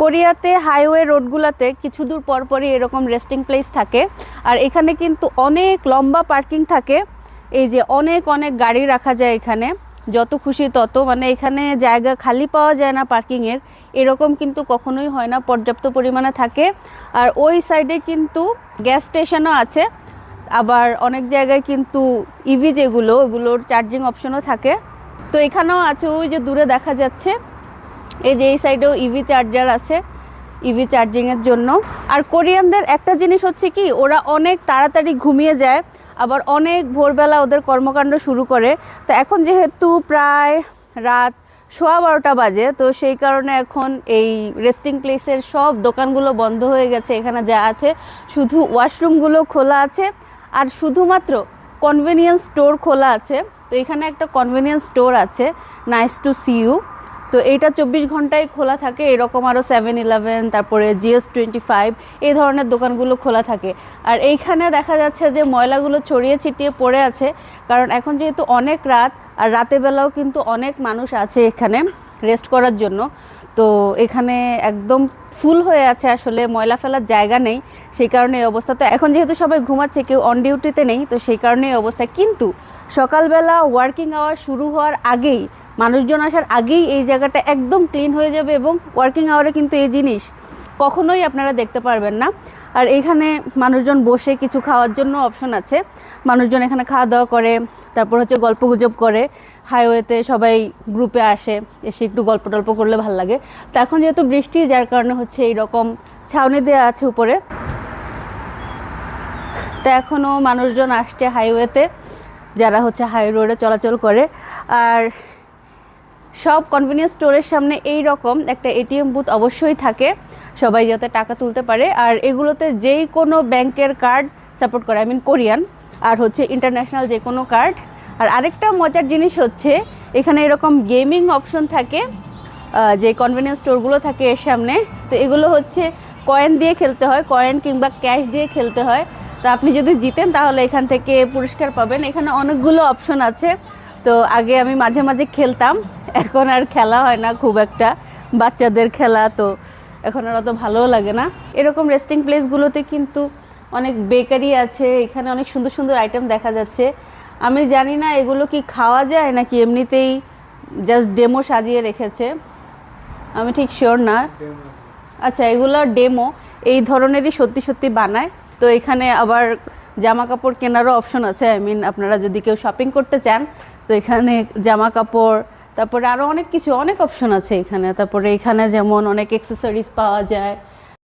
কোরিয়াতে হাইওয়ে রোডগুলোতে কিছু দূর পরপরই এরকম রেস্টিং প্লেস থাকে। আর এখানে কিন্তু অনেক লম্বা পার্কিং থাকে। এই যে অনেক অনেক গাড়ি রাখা যায় এখানে। যত খুশি তত। মানে এখানে জায়গা খালি পাওয়া যায় না পার্কিংয়ের। এরকম কিন্তু কখনোই হয় না, পর্যাপ্ত পরিমাণে থাকে। আর ওই সাইডে কিন্তু গ্যাস স্টেশনও আছে। আবার অনেক জায়গায় কিন্তু ইভি যেগুলো, ওগুলোর চার্জিং অপশনও থাকে। তো এখানেও আছে, ওই যে দূরে দেখা যাচ্ছে। এই যে এই সাইডেও ইভি চার্জার আছে ইভি চার্জিংয়ের জন্য। আর কোরিয়ানদের একটা জিনিস হচ্ছে কি, ওরা অনেক তাড়াতাড়ি ঘুমিয়ে যায়, আবার অনেক ভোরবেলা ওদের কর্মকাণ্ড শুরু করে। তো এখন যেহেতু প্রায় রাত সোয়া বারোটা বাজে, তো সেই কারণে এখন এই রেস্টিং প্লেসের সব দোকানগুলো বন্ধ হয়ে গেছে, এখানে যা আছে। শুধু ওয়াশরুমগুলো খোলা আছে, আর শুধুমাত্র কনভেনিয়েন্স স্টোর খোলা আছে। তো এখানে একটা কনভেনিয়েন্স স্টোর আছে নাইস টু সি ইউ তো এইটা চব্বিশ ঘন্টায় খোলা থাকে, এরকম আরও সেভেন ইলেভেন তারপরে জিএস টোয়েন্টি ফাইভ এই ধরনের দোকানগুলো খোলা থাকে। আর এইখানে দেখা যাচ্ছে যে ময়লাগুলো ছড়িয়ে ছিটিয়ে পড়ে আছে, কারণ এখন যেহেতু অনেক রাত, আর রাতের বেলাও কিন্তু অনেক মানুষ আছে এখানে রেস্ট করার জন্য। তো এখানে একদম ফুল হয়ে আছে আসলে, ময়লা ফেলার জায়গা নেই, সেই কারণে এই অবস্থা। তো এখন যেহেতু সবাই ঘুমাচ্ছে, কেউ অন ডিউটিতে নেই, তো সেই কারণে এই অবস্থা। কিন্তু সকালবেলা ওয়ার্কিং আওয়ার শুরু হওয়ার আগেই মানুষজন আসার আগেই এই জায়গাটা একদম ক্লিন হয়ে যাবে এবং ওয়ার্কিং আওয়ারে কিন্তু এই জিনিস কখনোই আপনারা দেখতে পারবেন না। আর এইখানে মানুষজন বসে কিছু খাওয়ার জন্য অপশন আছে। মানুষজন এখানে খাওয়া দাওয়া করে, তারপর হচ্ছে গল্প গুজব করে হাইওয়েতে সবাই গ্রুপে আসে, এসে একটু গল্প টল্প করলে ভালো লাগে। তো এখন যেহেতু বৃষ্টি, যার কারণে হচ্ছে এইরকম ছাউনি দেওয়া আছে উপরে। তো এখনও মানুষজন আসছে হাইওয়েতে যারা হচ্ছে হাই রোডে চলাচল করে। আর সব কনভেনিয়েন্স স্টোরের সামনে এই রকম একটা এটিএম বুথ অবশ্যই থাকে। সবাই যাতে টাকা তুলতে পারে। আর এগুলোতে যেই কোনো ব্যাংকের কার্ড সাপোর্ট করে আই মিন কোরিয়ান, আর হচ্ছে ইন্টারন্যাশনাল যে কোনো কার্ড আর আরেকটা মজার জিনিস হচ্ছে, এখানে এরকম গেমিং অপশন থাকে যে কনভেনিয়েন্স স্টোরগুলো থাকে এর সামনে। তো এগুলো হচ্ছে কয়েন দিয়ে খেলতে হয় কয়েন কিংবা ক্যাশ দিয়ে খেলতে হয়। তো আপনি যদি জিতেন তাহলে এখান থেকে পুরস্কার পাবেন। এখানে অনেকগুলো অপশন আছে। তো আগে আমি মাঝে মাঝে খেলতাম, এখন আর খেলা হয় না খুব একটা। বাচ্চাদের খেলা তো এখন আর অত ভালোও লাগে না। এরকম রেস্টিং প্লেসগুলোতে কিন্তু অনেক বেকারি আছে, এখানে অনেক সুন্দর সুন্দর আইটেম দেখা যাচ্ছে। আমি জানি না এগুলো কি খাওয়া যায় নাকি এমনিতেই জাস্ট ডেমো সাজিয়ে রেখেছে। আমি ঠিক শিওর না। আচ্ছা এগুলো ডেমো এই ধরনেরই সত্যি সত্যি বানায়। তো এখানে আবার জামা কাপড় কেনারও অপশন আছে আই মিন আপনারা যদি কেউ শপিং করতে চান তো এখানে জামা কাপড় তারপরে আরও অনেক কিছু, অনেক অপশন আছে এখানে। তারপরে এখানে যেমন অনেক অ্যাক্সেসরিজ পাওয়া যায়।